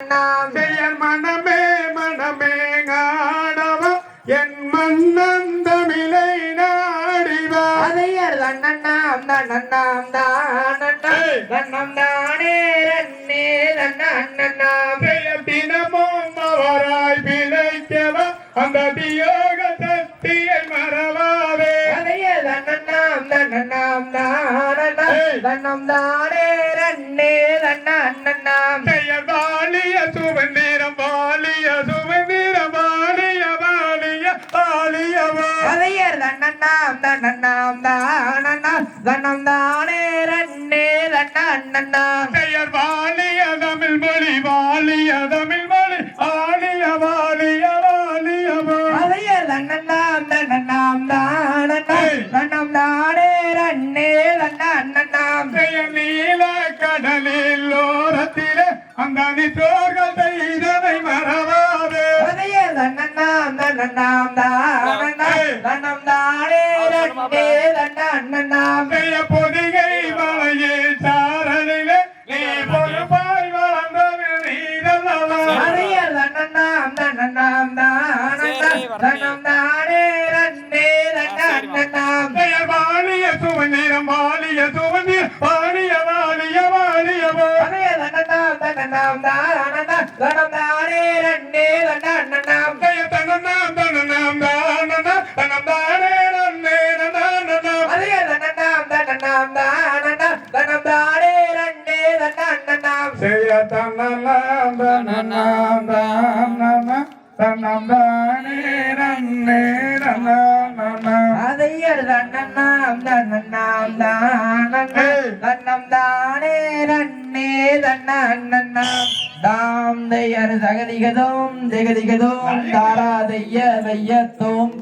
பெயர் மனமே மனமே ஆடவா என் மன்னன் தமிழை நாடிவா. அதையர் தன்னண்ணாம் தன்னண்ணாம் தானண்ணா ஏய். தன்னம் தானே ரன்னே தன்னண்ணாம் பெயர் தினமும் அவராய் பிழைக்கவா. அந்த தியோக சக்தியை மறவாதே. அதையர் தன்னண்ணாம் தன்னண்ணாம் தானண்ணா ஏய். தன்னம் தானே ரன்னே தன்னண்ணாம் அதையர் தன்னண்ணாம் தன்னண்ணாம் தானண்ணா தன்னம் தானே ரன்னே தன்னண்ணாம். பெயர் வாலிய தமிழ் மொழி வாலிய தமிழ் மொழி வாலிய வாலிய வாலியவா அதையர் தன்னண்ணாம் தன்னண்ணாம் தானண்ணா. தன்னம் தானே ரன்னே தன்னண்ணாம். பெயர் நீல கடலில் ஓரத்திலே அந்த செய்ததை மறவாதே. அதையர் ஏய். தன்னம் தானே பெயர் பொதிகை மலையில் சாரலிலே நீ பொறுப்பாய் வளர்ந்தது நீதல்லவா. அதையர் தன்னண்ணாம் தன்னண்ணாம் தானண்ணா தன்னம் தானே ரன்னே பெயர் வாலிய சுமந்திரம் வாலிய சுமந்திரம் வாலிய வாலிய வாலியவோ அதையர் தன்னண்ணாம் தன்னண்ணாம் தானண்ணா தன்னம் தானே ரன்னே தன்னண்ணாம் தானண்ணா தன்னம் தானே ரன்னே தன்னண்ணாம் செய்ய தன்னலாம் தன்னநாம் தானனா தனம் தானே நன்னே அதையர் தன்னண்ணாம் தன்னண்ணாம் தானண்ணா தன்னம் தானே ரன்னே தாம் தையர் தகதிகதோம் திகதிகதோம் தாராதைய வையத்தோம்